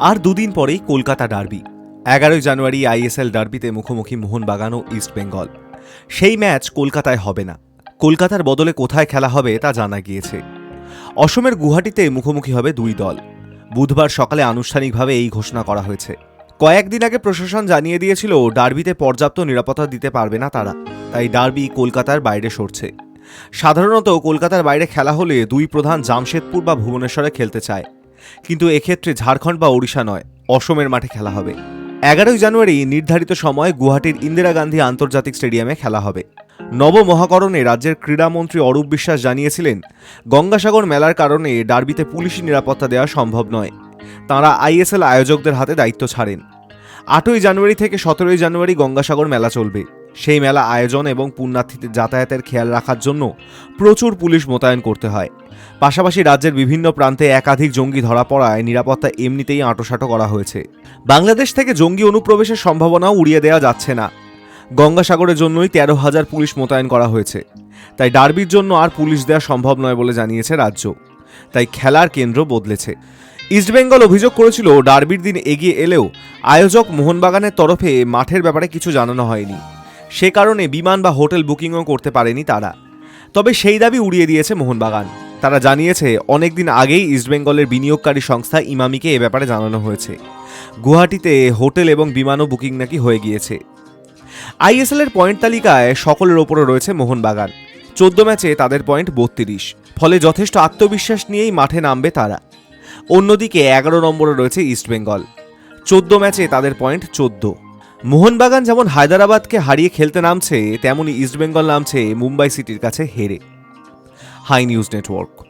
আর দুদিন পরেই কলকাতা ডার্বি। এগারোই জানুয়ারি আইএসএল ডার্বিতে মুখোমুখি মোহনবাগান ও ইস্ট বেঙ্গল। সেই ম্যাচ কলকাতায় হবে না। কলকাতার বদলে কোথায় খেলা হবে তা জানা গিয়েছে। অসমের গুয়াহাটিতে মুখোমুখি হবে দুই দল। বুধবার সকালে আনুষ্ঠানিকভাবে এই ঘোষণা করা হয়েছে। কয়েকদিন আগে প্রশাসন জানিয়ে দিয়েছিল, ডার্বিতে পর্যাপ্ত নিরাপত্তা দিতে পারবে না তারা। তাই ডার্বি কলকাতার বাইরে সরছে। সাধারণত কলকাতার বাইরে খেলা হলে দুই প্রধান জামশেদপুর বা ভুবনেশ্বরে খেলতে চায়। কিন্তু এক্ষেত্রে ঝাড়খণ্ড বা ওড়িশা নয়, অসমের মাঠে খেলা হবে। এগারোই জানুয়ারি নির্ধারিত সময় গুয়াহাটির ইন্দিরা গান্ধী আন্তর্জাতিক স্টেডিয়ামে খেলা হবে। নবমহাকরণে রাজ্যের ক্রীড়ামন্ত্রী অরূপ বিশ্বাস জানিয়েছিলেন, গঙ্গাসাগর মেলার কারণে ডার্বিতে পুলিশি নিরাপত্তা দেওয়া সম্ভব নয়। তাঁরা আইএসএল আয়োজকদের হাতে দায়িত্ব ছাড়েন। আটই জানুয়ারি থেকে সতেরোই জানুয়ারি গঙ্গাসাগর মেলা চলবে। সেই মেলা আয়োজন এবং পুণ্যার্থীদের যাতায়াতের খেয়াল রাখার জন্য প্রচুর পুলিশ মোতায়েন করতে হয়। পাশাপাশি রাজ্যের বিভিন্ন প্রান্তে একাধিক জঙ্গি ধরা পড়ায় নিরাপত্তা এমনিতেই আঁটোসাঁটো করা হয়েছে। বাংলাদেশ থেকে জঙ্গি অনুপ্রবেশের সম্ভাবনাও উড়িয়ে দেওয়া যাচ্ছে না। গঙ্গাসাগরের জন্যই তেরো হাজার পুলিশ মোতায়েন করা হয়েছে। তাই ডার্বির জন্য আর পুলিশ দেওয়া সম্ভব নয় বলে জানিয়েছে রাজ্য। তাই খেলার কেন্দ্র বদলেছে। ইস্টবেঙ্গল অভিযোগ করেছিল, ডার্বির দিন এগিয়ে এলেও আয়োজক মোহনবাগানের তরফে মাঠের ব্যাপারে কিছু জানানো হয়নি। সে কারণে বিমান বা হোটেল বুকিংও করতে পারেনি তারা। তবে সেই দাবি উড়িয়ে দিয়েছে মোহনবাগান। তারা জানিয়েছে, অনেকদিন আগেই ইস্টবেঙ্গলের বিনিয়োগকারী সংস্থা ইমামিকে এ ব্যাপারে জানানো হয়েছে। গুয়াহাটিতে হোটেল এবং বিমানও বুকিং নাকি হয়ে গিয়েছে। আইএসএল এর পয়েন্ট তালিকায় সকলের ওপরে রয়েছে মোহনবাগান। চোদ্দ ম্যাচে তাদের পয়েন্ট বত্রিশ। ফলে যথেষ্ট আত্মবিশ্বাস নিয়েই মাঠে নামবে তারা। অন্যদিকে এগারো নম্বরে রয়েছে ইস্টবেঙ্গল চোদ্দ ম্যাচে তাদের পয়েন্ট চোদ্দ। মোহনবাগান যেমন হায়দ্রাবাদকে হারিয়ে খেলতে নামছে তেমনই ইস্টবেঙ্গল নামছে মুম্বাই সিটির কাছে হেরে। Hi news network.